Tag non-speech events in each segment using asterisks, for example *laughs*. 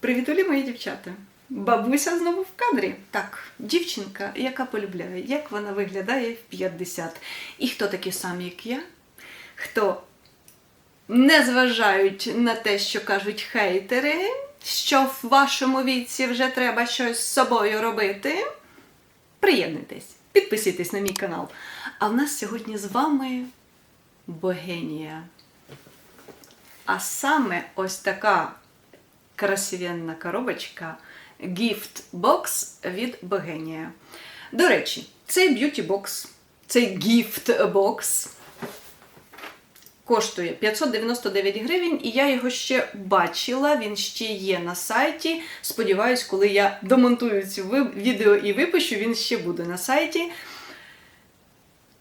Привітулі, мої дівчата! Бабуся знову в кадрі. Так, дівчинка, яка полюбляє, як вона виглядає в 50. І хто такі самі, як я? Хто не зважають на те, що кажуть хейтери, що в вашому віці вже треба щось з собою робити. Приєднуйтесь, підписуйтесь на мій канал. А в нас сьогодні з вами Богенія. А саме ось така красивенна коробочка Gift Box від Богенія. До речі, цей б'юті бокс, цей Gift Box коштує 599 гривень, і я його ще бачила, він ще є на сайті. Сподіваюсь, коли я домонтую цю відео і випущу, він ще буде на сайті.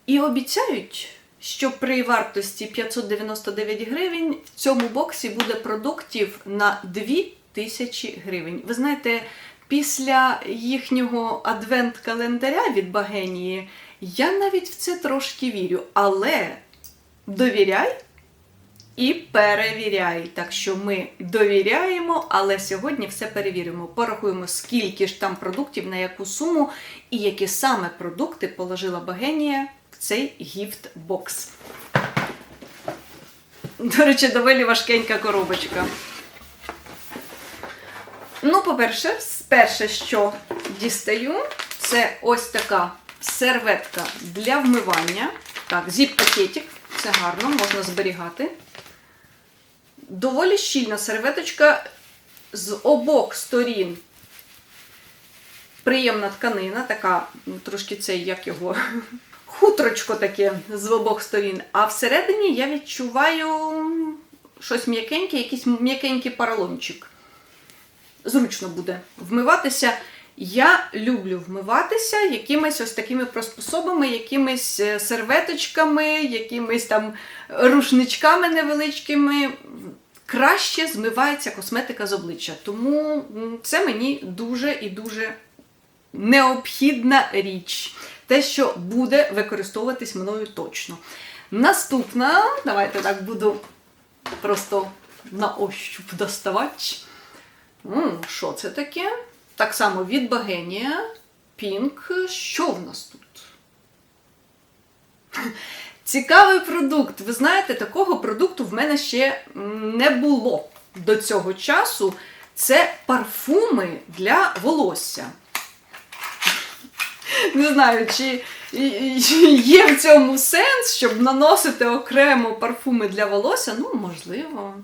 І обіцяють, що при вартості 599 гривень в цьому боксі буде продуктів на 2000 гривень. Ви знаєте, після їхнього адвент-календаря від Багенії я навіть в це трошки вірю, але довіряй і перевіряй. Так що ми довіряємо, але сьогодні все перевіримо. Порахуємо, скільки ж там продуктів, на яку суму і які саме продукти положила Богенія в цей гіфт-бокс. До речі, доволі важкенька коробочка. Ну, по-перше, перше, що дістаю, це ось така серветка для вмивання. Так, зіп-пакетик, це гарно, можна зберігати. Доволі щільна серветочка з обох сторін. Приємна тканина, така, ну, трошки це, як його, хутрочко таке з обох сторін. А всередині я відчуваю щось м'якеньке, якийсь м'якенький поролончик зручно буде вмиватися. Я люблю вмиватися якимись ось такими приспособами, якимись е, серветочками, якимись там рушничками невеличкими. Краще змивається косметика з обличчя. Тому це мені дуже і дуже необхідна річ. Те, що буде використовуватись мною точно. Наступна, давайте так буду просто на ощуп доставати. М, Що це таке? Так само від Богенія. Пінк. Що в нас тут? Цікавий продукт. Ви знаєте, такого продукту в мене ще не було до цього часу. Це парфуми для волосся. Не знаю, чи є в цьому сенс, щоб наносити окремо парфуми для волосся. Ну, можливо.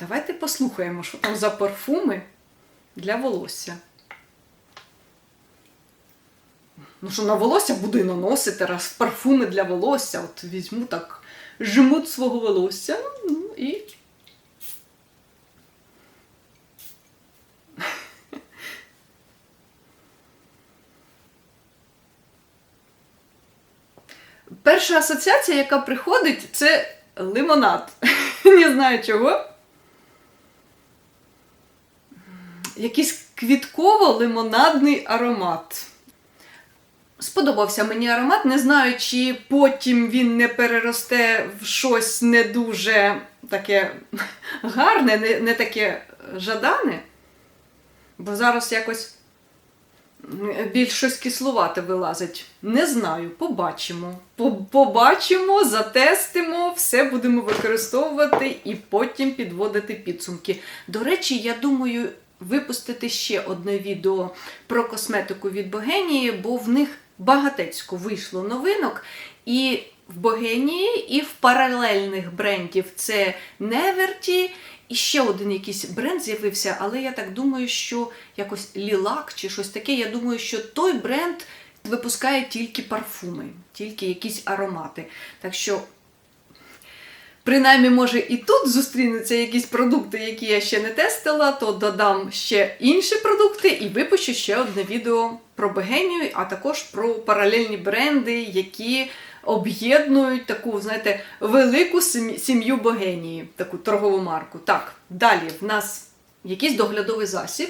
Давайте послухаємо, що там за парфуми для волосся. Ну, що на волосся буду наносити раз парфуми для волосся. От візьму так, жмут свого волосся ну, і. Перша асоціація, яка приходить, це лимонад. *laughs* Не знаю чого. Якийсь квітково-лимонадний аромат. Сподобався мені аромат, не знаю, чи потім він не переросте в щось не дуже таке *laughs* гарне, не, не таке жадане. Бо зараз якось більш щось кислувате вилазить. Не знаю, побачимо. Побачимо, затестимо, все будемо використовувати і потім підводити підсумки. До речі, я думаю випустити ще одне відео про косметику від Богенії, бо в них багатецько вийшло новинок. І в Богенії, і в паралельних брендів це Неверті. І ще один якийсь бренд з'явився, але я так думаю, що якось лілак чи щось таке. Я думаю, що той бренд випускає тільки парфуми, тільки якісь аромати. Так що, принаймні, може, і тут зустрінуться якісь продукти, які я ще не тестила, то додам ще інші продукти і випущу ще одне відео про Богенію, а також про паралельні бренди, які об'єднують таку, знаєте, велику сім'ю- Богенії, таку торгову марку. Так, далі в нас якийсь доглядовий засіб.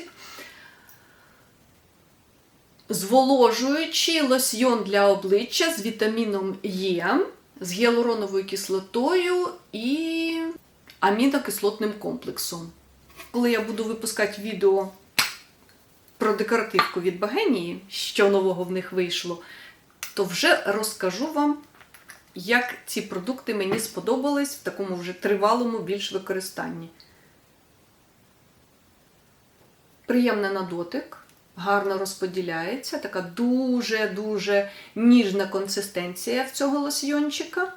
Зволожуючий лосьйон для обличчя з вітаміном Е, з гіалуроновою кислотою і амінокислотним комплексом. коли я буду випускати відео про декоративку від Багенії, що нового в них вийшло, то вже розкажу вам, як ці продукти мені сподобались в такому вже тривалому більш використанні. Приємне на дотик, гарно розподіляється, така дуже-дуже ніжна консистенція в цього лосьйончика.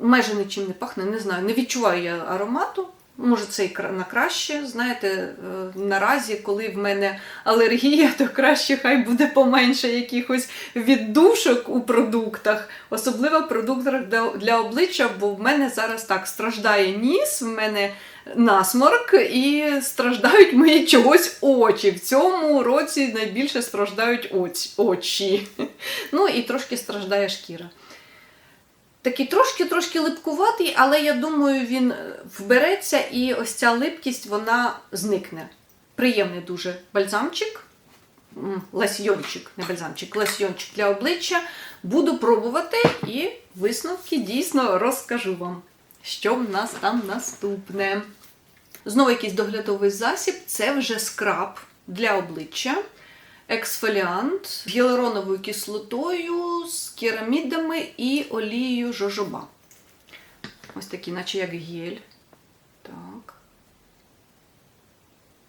Майже нічим не пахне, не знаю, не відчуваю я аромату. Може, це і на краще. Знаєте, е, наразі, коли в мене алергія, то краще хай буде поменше якихось віддушок у продуктах, особливо в продуктах для обличчя, бо в мене зараз так страждає ніс, в мене насморк і страждають мої чогось очі. В цьому році найбільше страждають очі. *laughs* Ну і трошки страждає шкіра. Такий трошки-трошки липкуватий, але я думаю, він е, вбереться і ось ця липкість вона зникне. Приємний дуже бальзамчик, ласьйончик, не бальзамчик, ласьйончик для обличчя. Буду пробувати і висновки дійсно розкажу вам, що в нас там наступне. Знову якийсь доглядовий засіб це вже скраб для обличчя. Ексфоліант з гіалуроновою кислотою, з керамідами і олією жожоба. Ось такий, наче як гель. Так.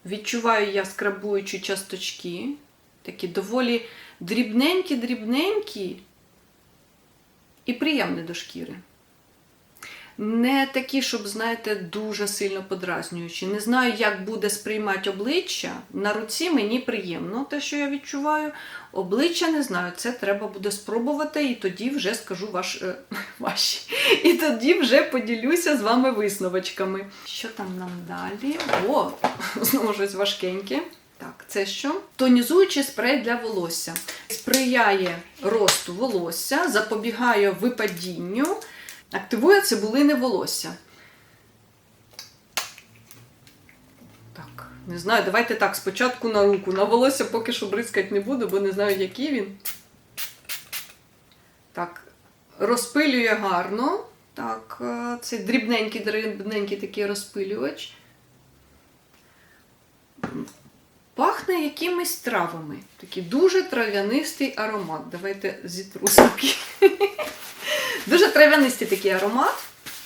Відчуваю я скрабуючі часточки. Такі доволі дрібненькі-дрібненькі і приємні до шкіри. Не такі, щоб, знаєте, дуже сильно подразнюючі. Не знаю, як буде сприймати обличчя. На руці мені приємно те, що я відчуваю. Обличчя не знаю, це треба буде спробувати, і тоді вже скажу ваш, е, *laughs* ваші. І тоді вже поділюся з вами висновочками. Що там нам далі? О, *laughs* знову щось важкеньке. Так, це що? Тонізуючий спрей для волосся. Сприяє росту волосся, запобігає випадінню, активує цибулине волосся. Так, не знаю, давайте так, спочатку на руку. На волосся поки що бризкати не буду, бо не знаю, який він. Так, розпилює гарно. Так, е, це дрібненький, дрібненький такий розпилювач. Пахне якимись травами. Такий дуже трав'янистий аромат. Давайте зітру руки. Дуже трав'янистий такий аромат,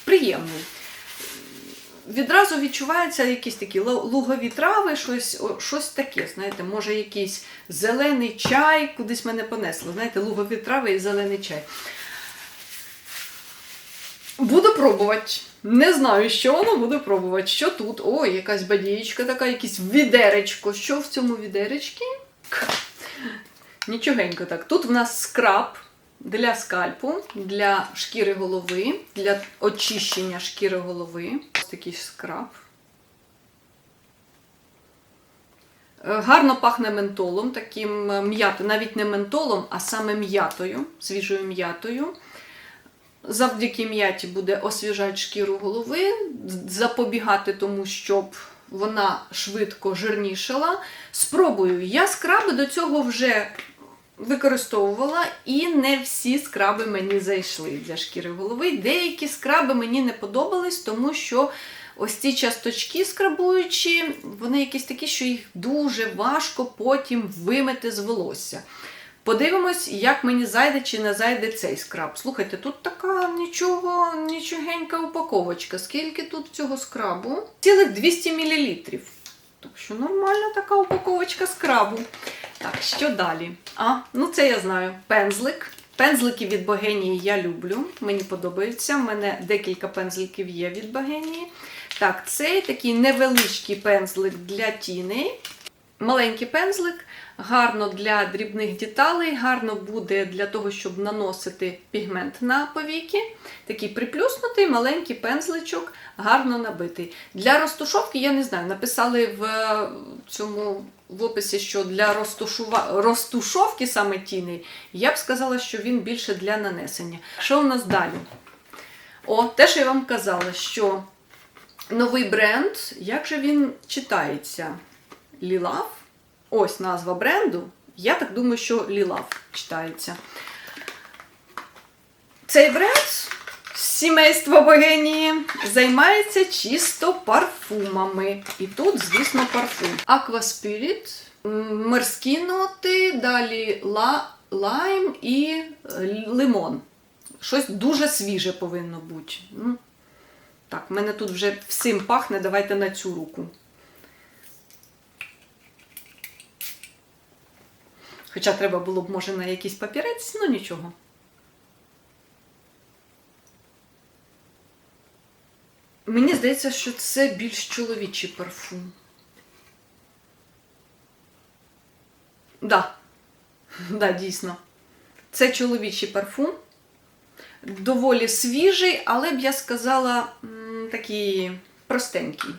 приємний. Відразу відчуваються якісь такі лугові трави, щось, о, щось таке. Знаєте, може, якийсь зелений чай, кудись мене понесло. Знаєте, лугові трави і зелений чай. Буду пробувати. Не знаю, що воно буду пробувати. Що тут? Ой, якась бадієчка така, якесь відеречко. Що в цьому відеречці? Нічогенько так. Тут в нас скраб для скальпу, для шкіри голови, для очищення шкіри голови. Ось такий скраб. Е, Гарно пахне ментолом, таким е, м'ятою, навіть не ментолом, а саме м'ятою, свіжою м'ятою. Завдяки м'яті буде освіжати шкіру голови, запобігати тому, щоб вона швидко жирнішала. Спробую. Я скраби до цього вже використовувала, і не всі скраби мені зайшли для шкіри голови. Деякі скраби мені не подобались, тому що ось ці часточки скрабуючі, вони якісь такі, що їх дуже важко потім вимити з волосся. Подивимось, як мені зайде чи не зайде цей скраб. Слухайте, тут така нічого, нічогенька упаковочка. Скільки тут цього скрабу? Цілих 200 мл. Так що нормальна така упаковочка скрабу. Так, що далі? А, ну це я знаю. Пензлик. Пензлики від Богенії я люблю. Мені подобаються. У мене декілька пензликів є від Богенії. Так, цей такий невеличкий пензлик для тіней. Маленький пензлик, гарно для дрібних деталей, гарно буде для того, щоб наносити пігмент на повіки. Такий приплюснутий маленький пензличок, гарно набитий. Для розтушовки, я не знаю, написали в е, цьому в описі, що для розтушува... розтушовки саме тіней, я б сказала, що він більше для нанесення. Що у нас далі? О, те, я вам казала, що новий бренд, як же він читається? Лілав. Ось назва бренду. Я так думаю, що Лілав читається. Цей бренд Сімейство богині займається чисто парфумами. І тут, звісно, парфум. М, морські ноти, далі ла, лайм і е, лимон. Щось дуже свіже повинно бути. Так, в мене тут вже всім пахне, давайте на цю руку. Хоча треба було б, може, на якийсь папірець, ну нічого. Мені здається, що це більш чоловічий парфум. Да. Да, дійсно. Це чоловічий парфум. Доволі свіжий, але б я сказала, такий простенький.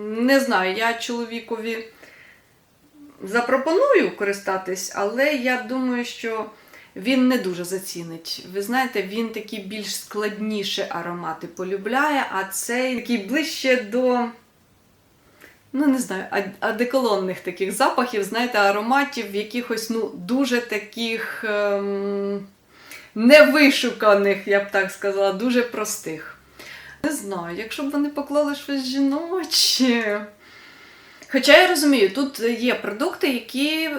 Не знаю, я чоловікові запропоную користатись, але я думаю, що він не дуже зацінить. Ви знаєте, він такі більш складніші аромати полюбляє, а цей такий ближче до. Ну, не знаю, ад- одеколонних таких запахів, знаєте, ароматів, якихось ну, дуже таких ем, невишуканих, я б так сказала, дуже простих. Не знаю, якщо б вони поклали щось жіноче. Хоча я розумію, тут є продукти, які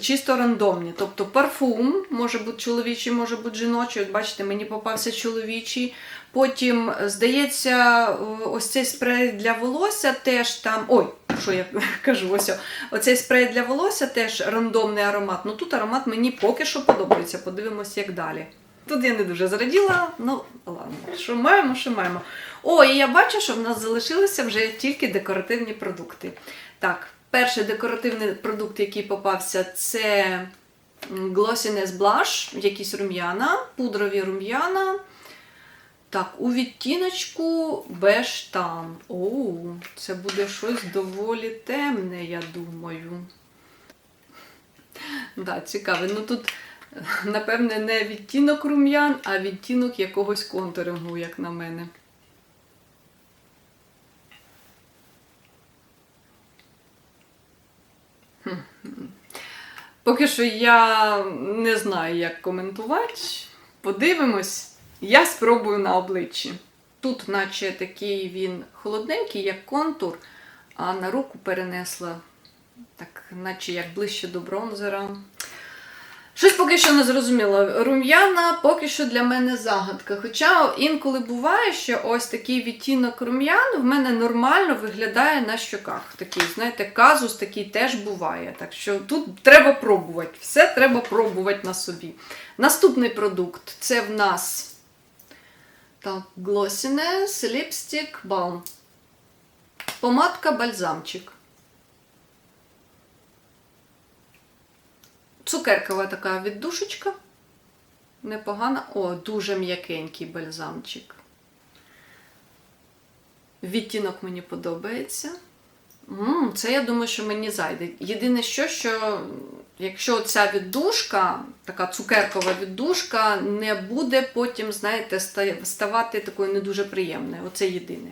чисто рандомні. Тобто парфум може бути чоловічий, може бути жіночий. От бачите, мені попався чоловічий. Потім, здається, ось цей спрей для волосся теж там. Ой, що я *laughs* кажу, ось. Оцей спрей для волосся теж рандомний аромат. Ну тут аромат мені поки що подобається. Подивимось, як далі. Тут я не дуже зраділа, ну ладно, що маємо, що маємо. О, і я бачу, що в нас залишилися вже тільки декоративні продукти. Так, перший декоративний продукт, який попався, це Glossiness Blush, якісь рум'яна, пудрові рум'яна. Так, у відтіночку беж там. Оу, це буде щось доволі темне, я думаю. Да, цікаве. Ну тут, напевне, не відтінок рум'ян, а відтінок якогось контурингу, як на мене. *laughs* Поки що я не знаю, як коментувати. Подивимось. Я спробую на обличчі. Тут, наче такий він холодненький, як контур, а на руку перенесла, так, наче як ближче до бронзера. Щось поки що не зрозуміло. Рум'яна поки що для мене загадка. Хоча інколи буває, що ось такий відтінок рум'ян в мене нормально виглядає на щоках. Такий, знаєте, казус такий теж буває. Так що тут треба пробувати. Все треба пробувати на собі. Наступний продукт це в нас так, Glossiness Lipstick Balm. Помадка бальзамчик. Цукеркова така віддушечка. Непогана. О, дуже м'якенький бальзамчик. Відтінок мені подобається. м це я думаю, що мені зайде. Єдине, що, що якщо ця віддушка, така цукеркова віддушка, не буде потім, знаєте, ставати такою не дуже приємною. Оце єдине.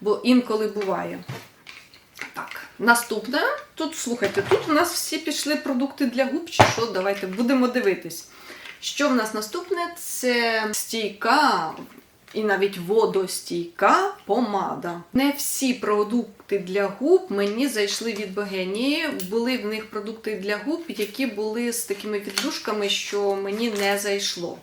Бо інколи буває. Так, наступне. Тут, слухайте, тут у нас всі пішли продукти для губ, чи що? Давайте будемо дивитись. Що в нас наступне? Це стійка і навіть водостійка помада. Не всі продукти для губ мені зайшли від Богенії. Були в них продукти для губ, які були з такими віддушками, що мені не зайшло.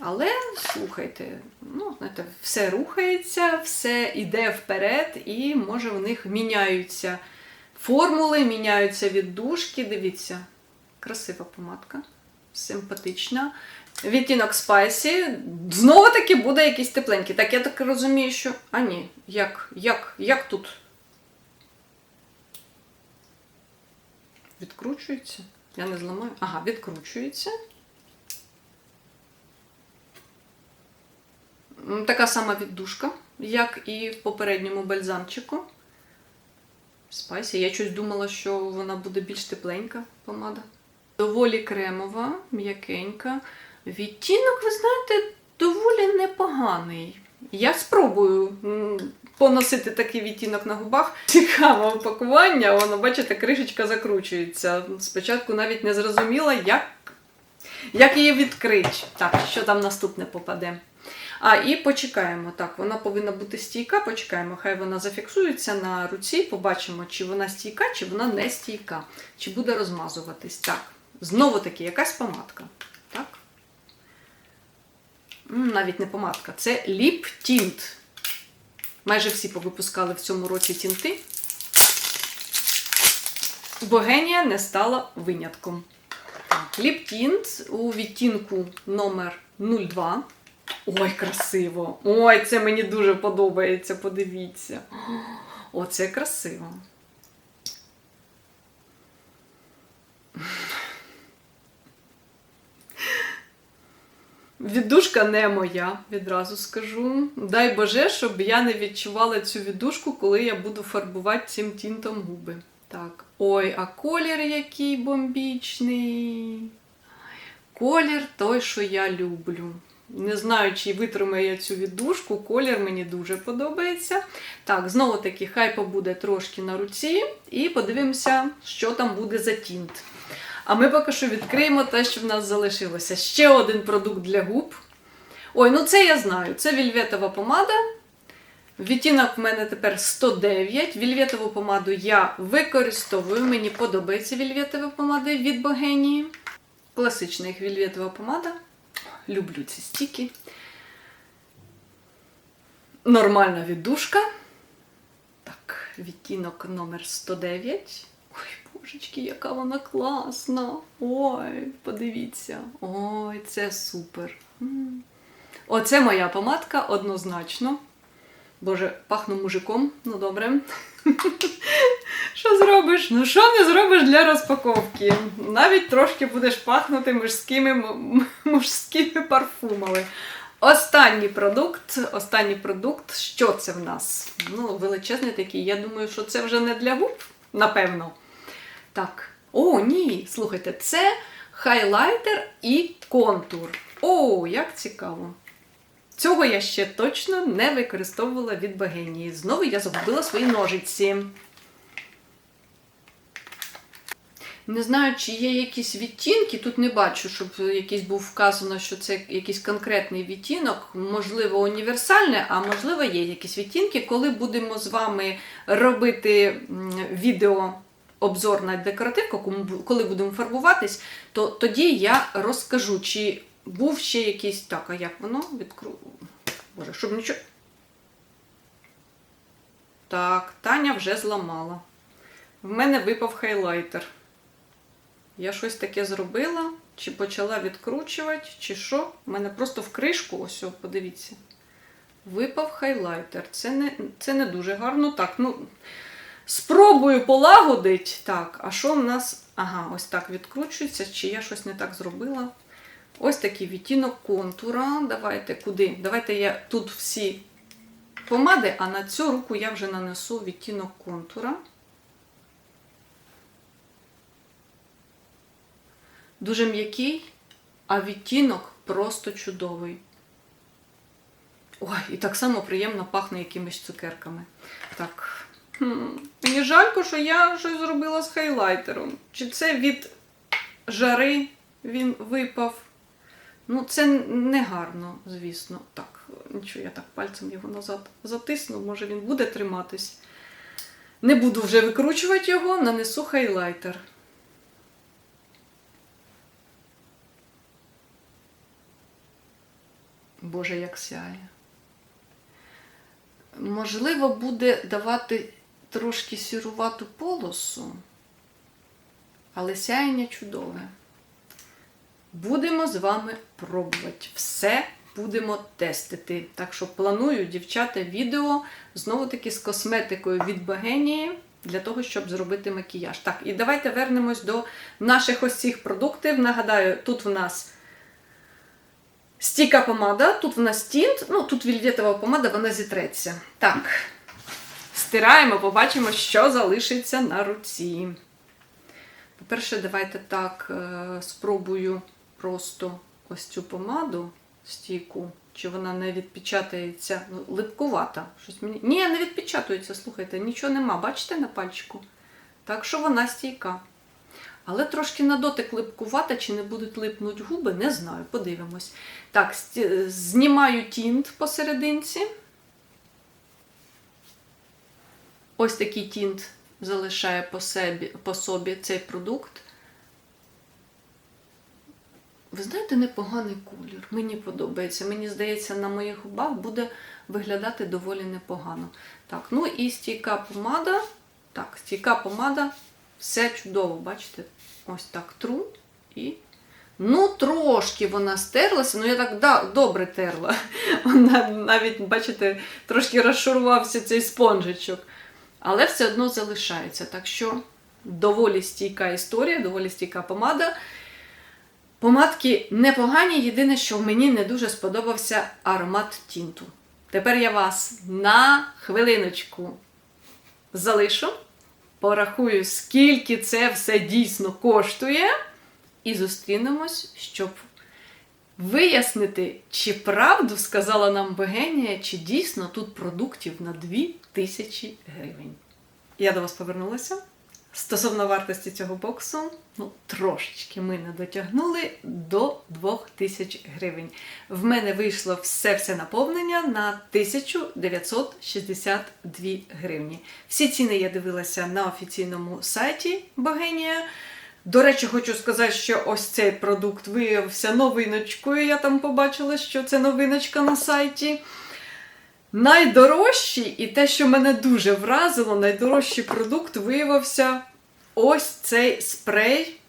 Але слухайте, ну, знаєте, все рухається, все йде вперед, і може в них міняються формули, міняються віддушки. Дивіться, красива помадка, симпатична. Відтінок спайсі. Знову таки буде якийсь тепленький. Так, я так розумію, що. А ні, як, як, як тут? Відкручується? Я не зламаю. Ага, відкручується. Така сама віддушка, як і в попередньому бальзамчику. Спайсі. Я щось думала, що вона буде більш тепленька помада. Доволі кремова, м'якенька. Відтінок, ви знаєте, доволі непоганий. Я спробую поносити такий відтінок на губах. Цікаве упакування, воно, бачите, кришечка закручується. Спочатку навіть не зрозуміла, як Як її відкрити? Так, що там наступне попаде? А, і почекаємо. Так, вона повинна бути стійка. Почекаємо, хай вона зафіксується на руці, побачимо, чи вона стійка, чи вона не стійка, чи буде розмазуватись. Так, знову таки, якась помадка. Так. Навіть не помадка, це ліп тінт. Майже всі повипускали в цьому році тінти. Богенія не стала винятком. Ліп тінт у відтінку номер 02. Ой, красиво! Ой, це мені дуже подобається, подивіться. О, це красиво. Віддушка не моя, відразу скажу. Дай Боже, щоб я не відчувала цю віддушку, коли я буду фарбувати цим тінтом губи. Так. Ой, а колір який бомбічний. Колір той, що я люблю. Не знаю, чи витримаю я цю віддушку, колір мені дуже подобається. Так, знову таки, хай побуде трошки на руці, і подивимося, що там буде за тінт. А ми поки що відкриємо те, що в нас залишилося. Ще один продукт для губ. Ой, ну це я знаю. Це вільветова помада. Відтінок в мене тепер 109. Вільветову помаду я використовую. Мені подобається вільветова помада від Богенії. Класична їх вільветова помада. Люблю ці стіки. Нормальна віддушка. Так, відтінок номер 109. Ой, божечки, яка вона класна. Ой, подивіться. Ой, це супер. Оце моя помадка однозначно. Боже, пахну мужиком, ну добре. *laughs* Що зробиш? Ну що не зробиш для розпаковки? Навіть трошки будеш пахнути мужськими, мужськими парфумами. Останній продукт. Останній продукт. Що це в нас? Ну, величезний такий. Я думаю, що це вже не для губ, напевно. Так. О, ні, слухайте, це хайлайтер і контур. О, як цікаво. Цього я ще точно не використовувала від Богенії. Знову я загубила свої ножиці. Не знаю, чи є якісь відтінки. Тут не бачу, щоб якийсь був вказано, що це якийсь конкретний відтінок, можливо, універсальне, а можливо, є якісь відтінки. Коли будемо з вами робити відео обзор на декоративку, коли будемо фарбуватись, то тоді я розкажу, чи був ще якийсь. Так, а як воно відкру. Боже, щоб нічого. Так, Таня вже зламала. В мене випав хайлайтер. Я щось таке зробила, чи почала відкручувати, чи що. У мене просто в кришку, ось, подивіться. Випав хайлайтер. Це не, це не дуже гарно. Так, ну, спробую полагодити. Так, а що в нас? Ага, ось так відкручується, чи я щось не так зробила. Ось такий відтінок контура. Давайте куди? Давайте я тут всі помади, а на цю руку я вже нанесу відтінок контура. Дуже м'який, а відтінок просто чудовий. Ой, і так само приємно пахне якимись цукерками. Так. Хм. Мені жалько, що я щось зробила з хайлайтером. Чи це від жари він випав? Ну, це не гарно, звісно. Так, нічого, я так пальцем його назад затисну, може він буде триматись. Не буду вже викручувати його, нанесу хайлайтер. Боже, як сяє. Можливо, буде давати трошки сірувату полосу, але сяєння чудове. Будемо з вами пробувати. Все будемо тестити. Так що планую, дівчата, відео знову-таки з косметикою від Богенії для того, щоб зробити макіяж. Так, і давайте вернемось до наших ось цих продуктів. Нагадаю, тут в нас стійка помада, тут в нас тінт, ну тут вільветова помада, вона зітреться. Так, стираємо, побачимо, що залишиться на руці. По-перше, давайте так е, спробую просто ось цю помаду стійку, чи вона не відпечатається. Ну, Липкувата. Щось мені... Ні, не відпечатується, слухайте, нічого нема. Бачите на пальчику? Так що вона стійка. Але трошки на дотик липкувата, чи не будуть липнуть губи, не знаю, подивимось. Так, знімаю тінт посерединці. Ось такий тінт залишає по, собі, по собі цей продукт. Ви знаєте, непоганий колір. Мені подобається. Мені здається, на моїх губах буде виглядати доволі непогано. Так, ну і стійка помада. Так, стійка помада. Все чудово, бачите? Ось так тру і. Ну, трошки вона стерлася, ну я так да, добре терла. *laughs* Вона навіть, бачите, трошки розшарувався цей спонжичок. Але все одно залишається. Так що доволі стійка історія, доволі стійка помада. Помадки непогані, єдине, що мені не дуже сподобався аромат тінту. Тепер я вас на хвилиночку залишу, порахую, скільки це все дійсно коштує, і зустрінемось, щоб вияснити, чи правду сказала нам Богенія, чи дійсно тут продуктів на 2000 гривень. Я до вас повернулася. Стосовно вартості цього боксу, ну трошечки ми не дотягнули до 2000 гривень. В мене вийшло все-все наповнення на 1962 гривні. Всі ціни я дивилася на офіційному сайті Богенія. До речі, хочу сказати, що ось цей продукт виявився новиночкою. Я там побачила, що це новиночка на сайті. Найдорожчий, і те, що мене дуже вразило, найдорожчий продукт виявився ось цей спрей,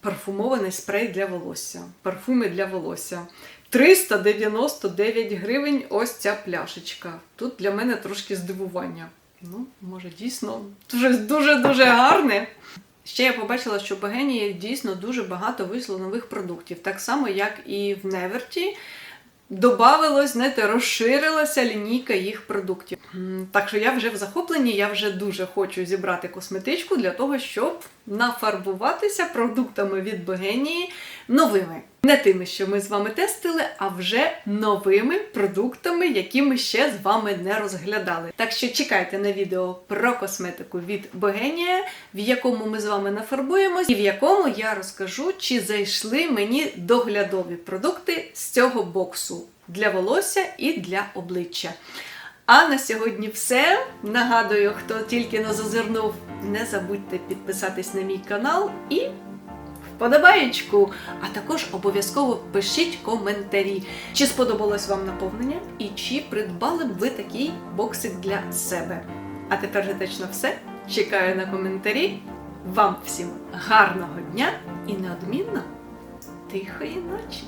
парфумований спрей для волосся. Парфуми для волосся. 399 гривень ось ця пляшечка. Тут для мене трошки здивування. Ну, може, дійсно дуже дуже дуже гарне. Ще я побачила, що в Богенії дійсно дуже багато вийшло нових продуктів, так само, як і в Неверті. Добавилось, знаєте, розширилася лінійка їх продуктів. Так що я вже в захопленні, я вже дуже хочу зібрати косметичку для того, щоб нафарбуватися продуктами від Богенії новими. Не тими, що ми з вами тестили, а вже новими продуктами, які ми ще з вами не розглядали. Так що чекайте на відео про косметику від Богенія, в якому ми з вами нафарбуємось, і в якому я розкажу, чи зайшли мені доглядові продукти з цього боксу для волосся і для обличчя. А на сьогодні все. Нагадую, хто тільки не зазирнув, не забудьте підписатись на мій канал і вподобаєчку. А також обов'язково пишіть коментарі, чи сподобалось вам наповнення і чи придбали б ви такий боксик для себе. А тепер вже точно все. Чекаю на коментарі. Вам всім гарного дня і неодмінно тихої ночі!